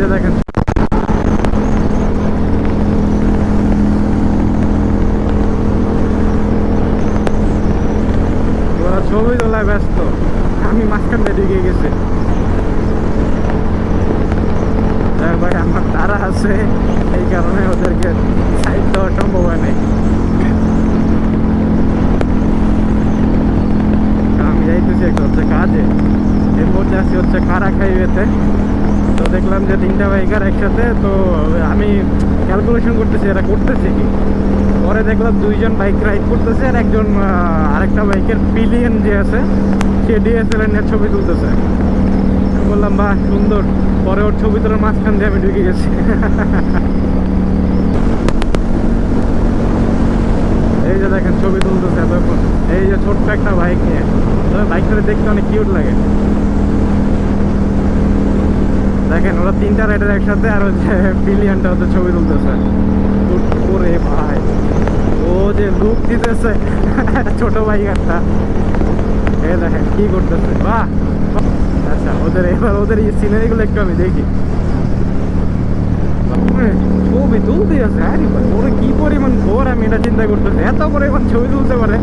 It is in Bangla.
যে দেখেন। ছবি তোলায় ব্যস্ত। আমি মাঝখানটা ঢুকে গেছি। ভাই, আমার তারা আছে। এই কারণে ওদেরকে সাইড দেওয়া সম্ভব হয় নাই। আমি যাইতেছি একটা হচ্ছে কাজে। এর মধ্যে আছি হচ্ছে কারা খাইবেতে তো দেখলাম যে তিনটা বাইকার একসাথে, তো আমি ক্যালকুলেশন করতেছি, এরা করতেছে কি? পরে দেখলাম দুইজন বাইক রাইড করতেছে আর একজন আরেকটা বাইকের পিলিয়ন যে আছে, সে ডিএসএলআর এর ছবি তুলতেছে। বললাম, বাহ, সুন্দর। পরে ওর ছবি তোলার মাঝখান দিয়ে আমি ঢুকে গেছি। এই যে দেখেন, ছবি তুলতেছে এতক্ষণ। এই যে ছোট্ট একটা বাইক নিয়ে। বাইকটা দেখতে অনেক কিউট লাগে। দেখেন, ওরা তিনটা রাইডার একসাথে আর হচ্ছে পিলিয়নটা হচ্ছে ছবি তুলতেছে। ওরে ভাই। ও যে লুক দিতেছে। ছোট বাইক একটা এই দেখেন, কি করতেছে। বাহ! আচ্ছা ওদের এবার ওদের এই সিনারিগুলো একটু আমি দেখি। ছবি তুলতে আছে। আরে ওরা কি পরিমাণ ঘোর আমি এটা চিন্তা করতেছি। এত পরিমাণ ছবি তুলতে পারে।